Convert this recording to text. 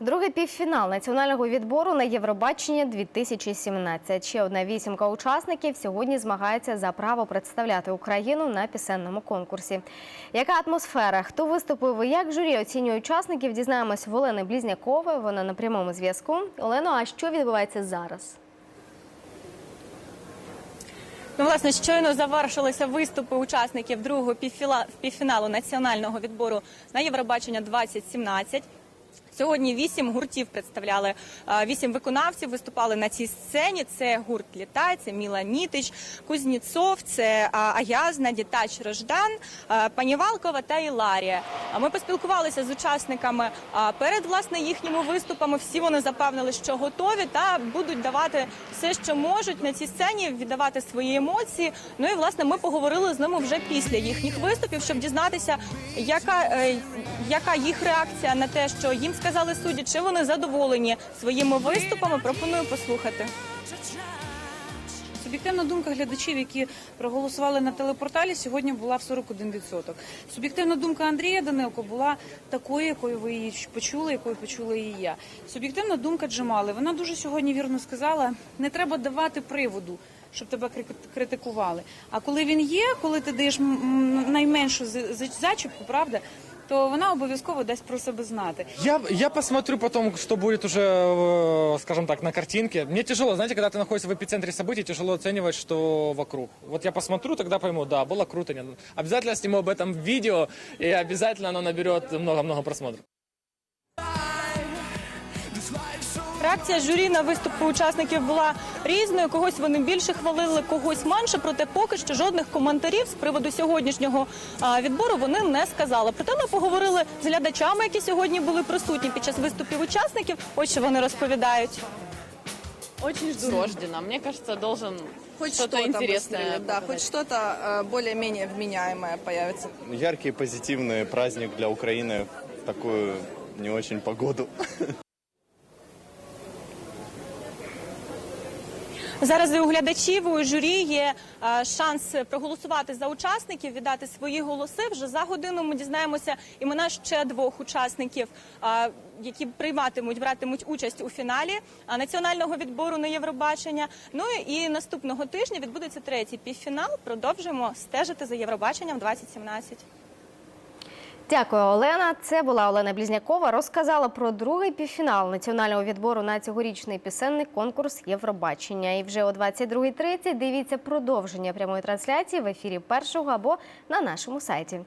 Другий півфінал національного відбору на Євробачення 2017. Ще одна вісімка учасників сьогодні змагається за право представляти Україну на пісенному конкурсі. Яка атмосфера? Хто виступив і як журі оцінює учасників? Дізнаємось в Олени Блізнякової. Вона на прямому зв'язку. Олено, а що відбувається зараз? Ну, власне, щойно завершилися виступи учасників другого півфіналу національного відбору на Євробачення 2017. Сьогодні вісім гуртів представляли вісім виконавців. Виступали на цій сцені. Це гурт Літай, це Міла Нітич, Кузніцов, це Аязна, Дітач Рождан, Панівалкова та Іларія. Ми поспілкувалися з учасниками перед власне їхніми виступами. Всі вони запевнили, що готові та будуть давати все, що можуть на цій сцені, віддавати свої емоції. Ну і власне ми поговорили з ними вже після їхніх виступів, щоб дізнатися, яка, е, яка їх реакція на те, що їм сказали судді, чи вони задоволені своїми виступами. Пропоную послухати. Суб'єктивна думка глядачів, які проголосували на телепорталі, сьогодні була в 41%. Суб'єктивна думка Андрія Данилко була такою, якою ви її почули, якою почула її я. Суб'єктивна думка Джамали, вона дуже сьогодні вірно сказала: не треба давати приводу. Щоб тебе критикували. А коли він є, коли ти даєш найменшу зачіпку, правда, то вона обов'язково дасть про себе знати. Я, я посмотрю потом, что будет уже, э, скажем так, на картинке. Мне тяжело, знаете, когда ты находишься в эпицентре событий, тяжело оценивать, что вокруг. Вот я посмотрю, тогда пойму, да, было круто. нет. Обязательно сниму об этом видео, и обязательно оно наберет много-много просмотров. Реакція журі на виступи учасників була різною. Когось вони більше хвалили, когось менше. Проте поки що жодних коментарів з приводу сьогоднішнього а, відбору вони не сказали. Проте ми поговорили з глядачами, які сьогодні були присутні під час виступів учасників. Ось що вони розповідають. Очень жду Рождена. Мне кажется, должен Хоть что-то что-то интересное. выстрелит, да, хоть показать. что-то э, более-менее вменяемое появится. яркий, позитивный праздник для Украины в такую не очень погоду. Зараз і у глядачів у журі є е, шанс проголосувати за учасників, віддати свої голоси. Вже за годину ми дізнаємося імена ще двох учасників, е, які прийматимуть, братимуть участь у фіналі е, національного відбору на Євробачення. Ну і наступного тижня відбудеться третій півфінал. Продовжуємо стежити за Євробаченням 2017. Дякую, Олена. Це була Олена Блізнякова. Розказала про другий півфінал національного відбору на цьогорічний пісенний конкурс Євробачення. І вже о 22.30 дивіться продовження прямої трансляції в ефірі першого або на нашому сайті.